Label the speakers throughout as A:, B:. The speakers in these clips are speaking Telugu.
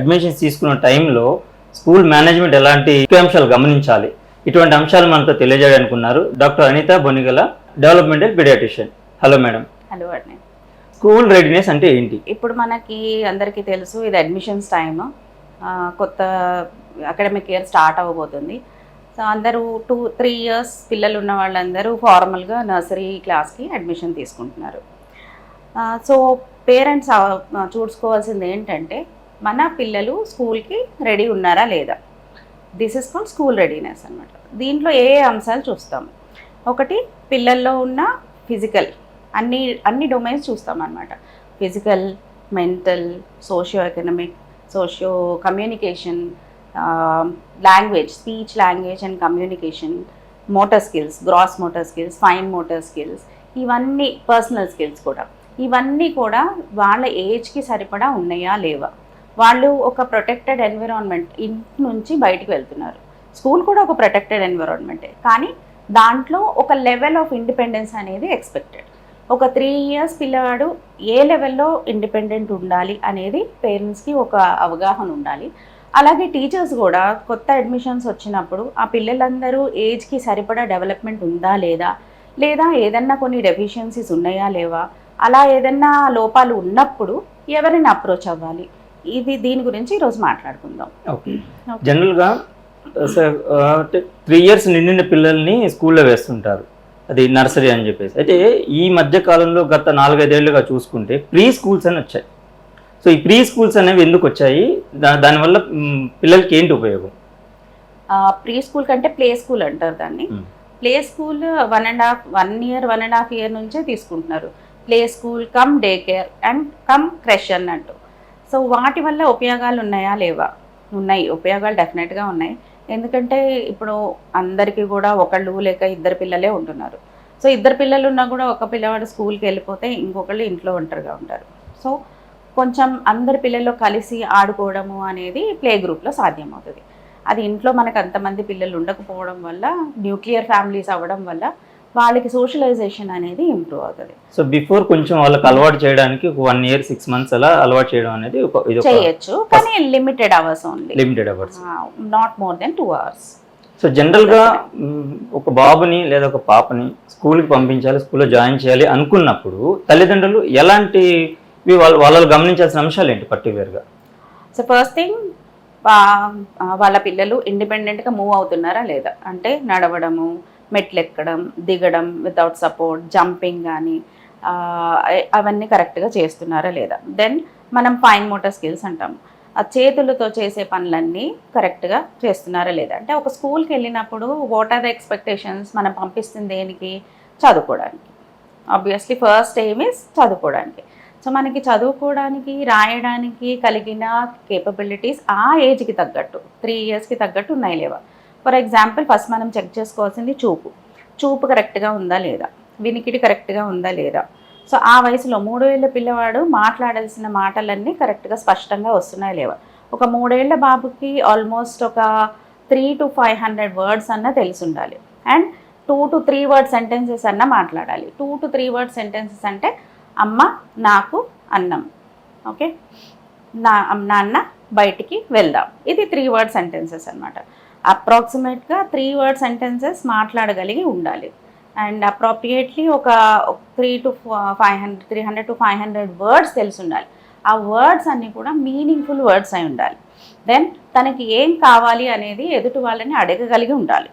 A: అడ్మిషన్స్ తీసుకున్న టైంలో స్కూల్ మేనేజ్మెంట్ ఎలాంటి ముఖ్యాంశాలు గమనించాలి? ఇటువంటి అంశాలు మనతో తెలియజేయడానికి ఉన్నారు doctor Anitha Bonigala developmental paediatrician. Hello madam.
B: Hello అండి.
A: స్కూల్ రెడీనెస్ అంటే ఏంటి?
B: ఇప్పుడు మనకి అందరికీ తెలుసు ఇది అడ్మిషన్స్ టైమ్. కొత్త అకాడమిక్ ఇయర్ స్టార్ట్ అవ్వబోతుంది. సో అందరూ టూ త్రీ ఇయర్స్ పిల్లలు ఉన్న వాళ్ళందరూ ఫార్మల్గా నర్సరీ క్లాస్కి అడ్మిషన్ తీసుకుంటున్నారు. సో పేరెంట్స్ చూసుకోవాల్సింది ఏంటంటే మన పిల్లలు స్కూల్కి రెడీ ఉన్నారా లేదా? This is called school readiness అనమాట దీంట్లో ఏ ఏ అంశాలు చూస్తాం ఒకటి పిల్లల్లో ఉన్న ఫిజికల్ అన్ని అన్ని domains చూస్తామన్నమాట. Physical mental socio economic socio communication language speech language and communication motor skills gross motor skills fine motor skills ఇవన్నీ పర్సనల్ స్కిల్స్ కూడా. ఇవన్నీ కూడా వాళ్ళ ఏజ్కి సరిపడా ఉన్నాయా లేవా? వాళ్ళు ఒక ప్రొటెక్టెడ్ ఎన్విరాన్మెంట్ ఇంటి నుంచి బయటికి వెళ్తున్నారు. స్కూల్ కూడా ఒక ప్రొటెక్టెడ్ ఎన్విరాన్మెంటే కానీ దాంట్లో ఒక లెవెల్ ఆఫ్ ఇండిపెండెన్స్ అనేది ఎక్స్పెక్టెడ్ ఒక త్రీ ఇయర్స్ పిల్లవాడు ఏ లెవెల్లో ఇండిపెండెంట్ ఉండాలి అనేది పేరెంట్స్కి ఒక అవగాహన ఉండాలి. అలాగే టీచర్స్ కూడా కొత్త అడ్మిషన్స్ వచ్చినప్పుడు ఆ పిల్లలందరూ ఏజ్కి సరిపడా డెవలప్మెంట్ ఉందా లేదా? లేదా ఏదన్నా కొన్ని డెఫిషియన్సీస్ ఉన్నాయా లేవా? అలా ఏదన్నా లోపాలు ఉన్నప్పుడు ఎవరిని అప్రోచ్ అవ్వాలి? ఇది దీని గురించి ఈరోజు మాట్లాడుకుందాం.
A: ఓకే. జనరల్గా త్రీ ఇయర్స్ నిండిన పిల్లల్ని స్కూల్లో వేస్తుంటారు. అది నర్సరీ అని చెప్పేసి. అయితే ఈ మధ్య కాలంలో గత నాలుగైదేళ్ళుగా చూసుకుంటే ప్రీ స్కూల్స్ అని వచ్చాయి. సో ఈ ప్రీ స్కూల్స్ అనేవి ఎందుకు వచ్చాయి? దానివల్ల పిల్లలకి ఏంటి ఉపయోగం?
B: ప్రీ స్కూల్ కంటే ప్లే స్కూల్ అంటారు దాన్ని. Play school one and half one year one and half year నుంచే తీసుకుంటున్నారు. Play school cum day care and cum creche అన్నట్టు సో వాటి వల్ల ఉపయోగాలు ఉన్నాయా లేవా? ఉన్నాయి. ఉపయోగాలు డెఫినెట్గా ఉన్నాయి. ఎందుకంటే ఇప్పుడు అందరికీ కూడా ఒకళ్ళు లేక ఇద్దరు పిల్లలే ఉంటున్నారు. సో ఇద్దరు పిల్లలు ఉన్నా కూడా ఒక పిల్లవాడు స్కూల్కి వెళ్ళిపోతే ఇంకొకళ్ళు ఇంట్లో ఒంటరిగా ఉంటారు. సో కొంచెం అందరి పిల్లలు కలిసి ఆడుకోవడము అనేది ప్లే గ్రూప్లో సాధ్యమవుతుంది. అది ఇంట్లో మనకు అంతమంది పిల్లలు ఉండకపోవడం వల్ల న్యూక్లియర్ ఫ్యామిలీస్ అవ్వడం వల్ల వాళ్ళకి సోషలైజేషన్ అనేది ఇంప్రూవ్ అవుతుంది.
A: సో బిఫోర్ కొంచెం వాళ్ళకి అలవాటు చేయడానికి ఒక వన్ ఇయర్ సిక్స్ మంత్స్ అలా అలవాటు చేయడం అనేది
B: చేయొచ్చు కానీ limited hours only
A: limited hours
B: not more than two hours
A: so జనరల్గా ఒక బాబుని లేదా ఒక పాపని స్కూల్కి పంపించాలి స్కూల్లో జాయిన్ చేయాలి అనుకున్నప్పుడు తల్లిదండ్రులు ఎలాంటి వాళ్ళ వాళ్ళు గమనించాల్సిన అంశాలు ఏంటి పర్టికులర్గా
B: సో ఫస్ట్ థింగ్ వాళ్ళ పిల్లలు ఇండిపెండెంట్గా మూవ్ అవుతున్నారా లేదా? అంటే నడవడము మెట్లు ఎక్కడం దిగడం వితౌట్ సపోర్ట్ జంపింగ్ కానీ అవన్నీ కరెక్ట్గా చేస్తున్నారా లేదా? దెన్ మనం ఫైన్ మోటార్ స్కిల్స్ అంటాం ఆ చేతులతో చేసే పనులన్నీ కరెక్ట్గా చేస్తున్నారా లేదా? అంటే ఒక స్కూల్కి వెళ్ళినప్పుడు వాట్ ఆర్ ద ఎక్స్పెక్టేషన్స్ మనం పంపిస్తుంది దేనికి? చదువుకోవడానికి. ఆబ్వియస్లీ ఫస్ట్ ఎయిమ్ ఇస్ చదువుకోవడానికి. సో మనకి చదువుకోవడానికి రాయడానికి కలిగిన కేపబిలిటీస్ ఆ ఏజ్కి తగ్గట్టు త్రీ ఇయర్స్కి తగ్గట్టు ఉన్నాయి లేవా? ఫర్ ఎగ్జాంపుల్ ఫస్ట్ మనం చెక్ చేసుకోవాల్సింది చూపు. చూపు కరెక్ట్గా ఉందా లేదా? వినికిడి కరెక్ట్గా ఉందా లేదా? సో ఆ వయసులో మూడు ఏళ్ళ పిల్లవాడు మాట్లాడాల్సిన మాటలన్నీ కరెక్ట్గా స్పష్టంగా వస్తున్నాయి లేవా? ఒక మూడేళ్ళ బాబుకి ఆల్మోస్ట్ ఒక three to five hundred words అన్న తెలిసి ఉండాలి and two to three word sentences అన్న మాట్లాడాలి. Two to three word sentences అంటే అమ్మ నాకు అన్నం. ఓకే? నా నాన్న బయటికి వెళ్దాం. ఇది త్రీ వర్డ్ సెంటెన్సెస్ అనమాట అప్రాక్సిమేట్గా త్రీ వర్డ్ సెంటెన్సెస్ మాట్లాడగలిగి ఉండాలి. అండ్ అప్రోప్రియేట్లీ ఒక three to five hundred three hundred to five hundred words తెలిసి ఉండాలి. ఆ వర్డ్స్ అన్నీ కూడా మీనింగ్ఫుల్ వర్డ్స్ అయి ఉండాలి. దెన్ తనకి ఏం కావాలి అనేది ఎదుటి వాళ్ళని అడగగలిగి ఉండాలి.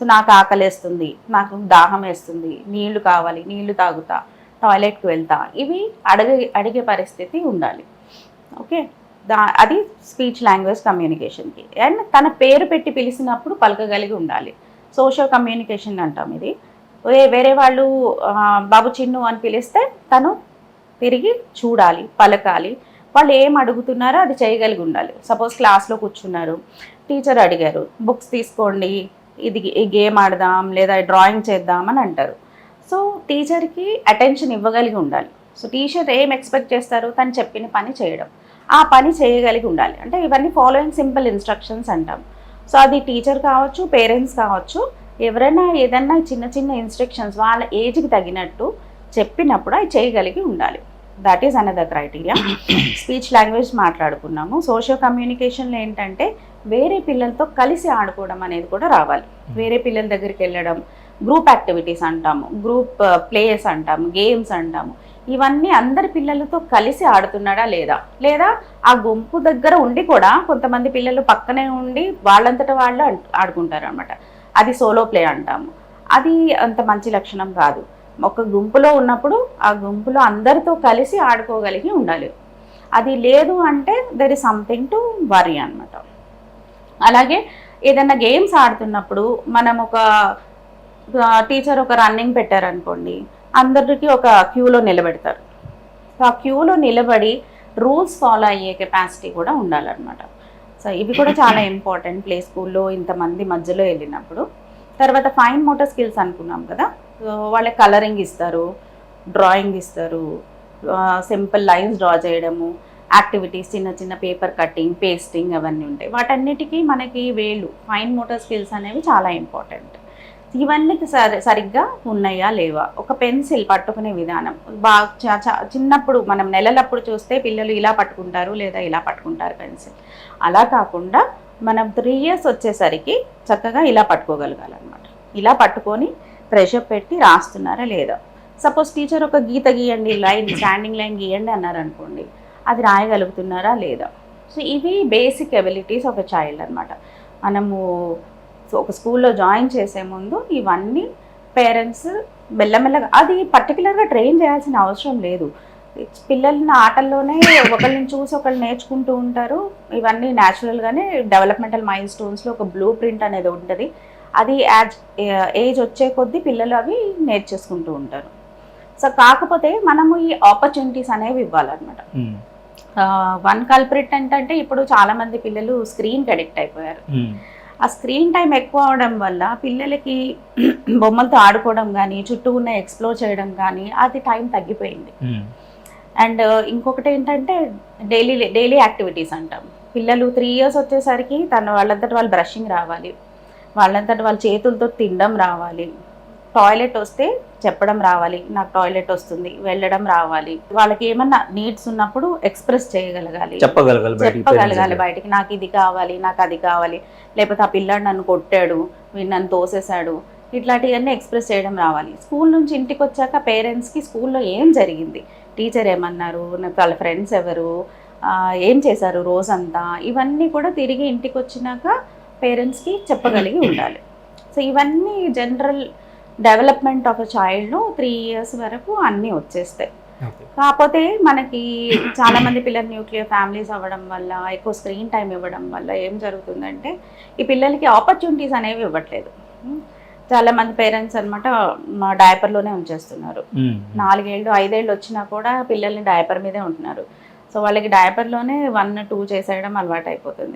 B: సో నాకు ఆకలేస్తుంది నాకు దాహం వేస్తుంది నీళ్ళు కావాలి నీళ్ళు తాగుతా టాయిలెట్కి వెళ్తా ఇవి అడగ అడిగే పరిస్థితి ఉండాలి. ఓకే? దా అది స్పీచ్ లాంగ్వేజ్ కమ్యూనికేషన్కి అండ్ తన పేరు పెట్టి పిలిచినప్పుడు పలకగలిగి ఉండాలి. సోషల్ కమ్యూనికేషన్ అంటాం ఇది. వేరే వాళ్ళు బాబు చిన్ను అని పిలిస్తే తను తిరిగి చూడాలి పలకాలి. వాళ్ళు ఏం అడుగుతున్నారో అది చేయగలిగి ఉండాలి. సపోజ్ క్లాస్లో కూర్చున్నారు. టీచర్ అడిగారు బుక్స్ తీసుకోండి ఇది ఈ గేమ్ ఆడదాం లేదా డ్రాయింగ్ చేద్దాం అని అంటారు. సో టీచర్కి అటెన్షన్ ఇవ్వగలిగి ఉండాలి. సో టీచర్ ఏం ఎక్స్పెక్ట్ చేస్తారు? తను చెప్పిన పని చేయడం. ఆ పని చేయగలిగి ఉండాలి. అంటే ఇవన్నీ ఫాలోయింగ్ సింపుల్ ఇన్స్ట్రక్షన్స్ అంటాం. సో అది టీచర్ కావచ్చు పేరెంట్స్ కావచ్చు ఎవరైనా ఏదన్నా చిన్న చిన్న ఇన్స్ట్రక్షన్స్ వాళ్ళ ఏజ్కి తగినట్టు చెప్పినప్పుడు అవి చేయగలిగి ఉండాలి. That is another criteria speech language మాట్లాడుకున్నాము. సోషల్ కమ్యూనికేషన్లో ఏంటంటే వేరే పిల్లలతో కలిసి ఆడుకోవడం అనేది కూడా రావాలి. వేరే పిల్లల దగ్గరికి వెళ్ళడం గ్రూప్ యాక్టివిటీస్ అంటాము గ్రూప్ ప్లేయర్స్ అంటాము గేమ్స్ అంటాము. ఇవన్నీ అందరి పిల్లలతో కలిసి ఆడుతున్నాడా లేదా? లేదా ఆ గుంపు దగ్గర ఉండి కూడా కొంతమంది పిల్లలు పక్కనే ఉండి వాళ్ళంతట వాళ్ళు ఆడుకుంటారు అనమాట అది సోలో ప్లే అంటాము. అది అంత మంచి లక్షణం కాదు. ఒక గుంపులో ఉన్నప్పుడు ఆ గుంపులో అందరితో కలిసి ఆడుకోగలిగి ఉండాలి. అది లేదు అంటే there is something to worry అనమాట అలాగే ఏదైనా గేమ్స్ ఆడుతున్నప్పుడు మనం ఒక టీచర్ ఒక రన్నింగ్ పెట్టారనుకోండి అందరికీ ఒక క్యూలో నిలబెడతారు. సో ఆ క్యూలో నిలబడి రూల్స్ ఫాలో అయ్యే కెపాసిటీ కూడా ఉండాలన్నమాట. సో ఇవి కూడా చాలా ఇంపార్టెంట్ ప్లే స్కూల్లో ఇంతమంది మధ్యలో వెళ్ళినప్పుడు. తర్వాత ఫైన్ మోటార్ స్కిల్స్ అనుకున్నాం కదా. సో వాళ్ళకి కలరింగ్ ఇస్తారు డ్రాయింగ్ ఇస్తారు సింపుల్ లైన్స్ డ్రా చేయడము యాక్టివిటీస్ చిన్న చిన్న పేపర్ కటింగ్ పేస్టింగ్ అవన్నీ ఉంటాయి. వాటన్నిటికీ మనకి వేలు. ఫైన్ మోటార్ స్కిల్స్ అనేవి చాలా ఇంపార్టెంట్. ఇవన్నీ సరి సరిగ్గా ఉన్నాయా లేవా? ఒక పెన్సిల్ పట్టుకునే విధానం. బాగా చిన్నప్పుడు మనం నెలలప్పుడు చూస్తే పిల్లలు ఇలా పట్టుకుంటారు లేదా ఇలా పట్టుకుంటారు పెన్సిల్. అలా కాకుండా మనం త్రీ ఇయర్స్ వచ్చేసరికి చక్కగా ఇలా పట్టుకోగలగాలన్నమాట. ఇలా పట్టుకొని ప్రెషర్ పెట్టి రాస్తున్నారా లేదా? సపోజ్ టీచర్ ఒక గీత గీయండి లైన్ స్టాండింగ్ లైన్ గీయండి అన్నారు అనుకోండి అది రాయగలుగుతున్నారా లేదా? సో ఇవి basic abilities of a child అనమాట మనము సో ఒక స్కూల్లో జాయిన్ చేసే ముందు ఇవన్నీ పేరెంట్స్ మెల్లమెల్లగా అది పర్టికులర్గా ట్రైన్ చేయాల్సిన అవసరం లేదు. పిల్లల్ని ఆటల్లోనే ఒకళ్ళని చూసి ఒకళ్ళు నేర్చుకుంటూ ఉంటారు. ఇవన్నీ న్యాచురల్గానే డెవలప్మెంటల్ మైల్ స్టోన్స్లో ఒక బ్లూ ప్రింట్ అనేది ఉంటుంది. అది యాజ్ ఏజ్ వచ్చే కొద్దీ పిల్లలు అవి నేర్చేసుకుంటూ ఉంటారు. సో కాకపోతే మనము ఈ ఆపర్చునిటీస్ అనేవి ఇవ్వాలన్నమాట. వన్ కల్ప్రిట్ ఏంటంటే ఇప్పుడు చాలా మంది పిల్లలు స్క్రీన్కి అడిక్ట్ అయిపోయారు. ఆ స్క్రీన్ టైం ఎక్కువ అవడం వల్ల పిల్లలకి బొమ్మలతో ఆడుకోవడం కానీ చుట్టూ ఉన్న ఎక్స్ప్లోర్ చేయడం కానీ అది టైం తగ్గిపోయింది. అండ్ ఇంకొకటి ఏంటంటే డైలీ డైలీ యాక్టివిటీస్ అంటాం. పిల్లలు త్రీ ఇయర్స్ వచ్చేసరికి తన వాళ్ళంతటి వాళ్ళు బ్రషింగ్ రావాలి. వాళ్ళంతటి వాళ్ళ చేతులతో తినడం రావాలి. టాయిలెట్ వస్తే చెప్పడం రావాలి నాకు టాయిలెట్ వస్తుంది వెళ్ళడం రావాలి. వాళ్ళకి ఏమన్నా నీడ్స్ ఉన్నప్పుడు ఎక్స్ప్రెస్ చేయగలగాలి.
A: చెప్పగలగాలి బయటికి
B: చెప్పగలగాలి
A: parents
B: బయటికి. నాకు ఇది కావాలి నాకు అది కావాలి. లేకపోతే ఆ పిల్లాడు నన్ను కొట్టాడు వీడు నన్ను తోసేశాడు. ఇట్లాంటివన్నీ ఎక్స్ప్రెస్ చేయడం రావాలి. స్కూల్ నుంచి ఇంటికి వచ్చాక పేరెంట్స్కి స్కూల్లో ఏం జరిగింది? టీచర్ ఏమన్నారు? వాళ్ళ ఫ్రెండ్స్ ఎవరు? ఏం చేశారు రోజంతా? ఇవన్నీ కూడా తిరిగి ఇంటికి వచ్చినాక పేరెంట్స్కి చెప్పగలిగి ఉండాలి. సో ఇవన్నీ జనరల్ డెవలప్మెంట్ ఆఫ్ అ చైల్డ్లో త్రీ ఇయర్స్ వరకు అన్నీ వచ్చేస్తాయి. కాకపోతే మనకి చాలా మంది పిల్లలు న్యూక్లియర్ ఫ్యామిలీస్ అవ్వడం వల్ల ఎక్కువ స్క్రీన్ టైం ఇవ్వడం వల్ల ఏం జరుగుతుందంటే ఈ పిల్లలకి ఆపర్చునిటీస్ అనేవి ఇవ్వట్లేదు? చాలా మంది పేరెంట్స్ అనమాట మా డైపర్లోనే ఉంచేస్తున్నారు. నాలుగేళ్ళు ఐదేళ్ళు వచ్చినా కూడా పిల్లల్ని డైపర్ మీదే ఉంటున్నారు. సో వాళ్ళకి డైపర్లోనే వన్ టూ చేసేయడం అలవాటు అయిపోతుంది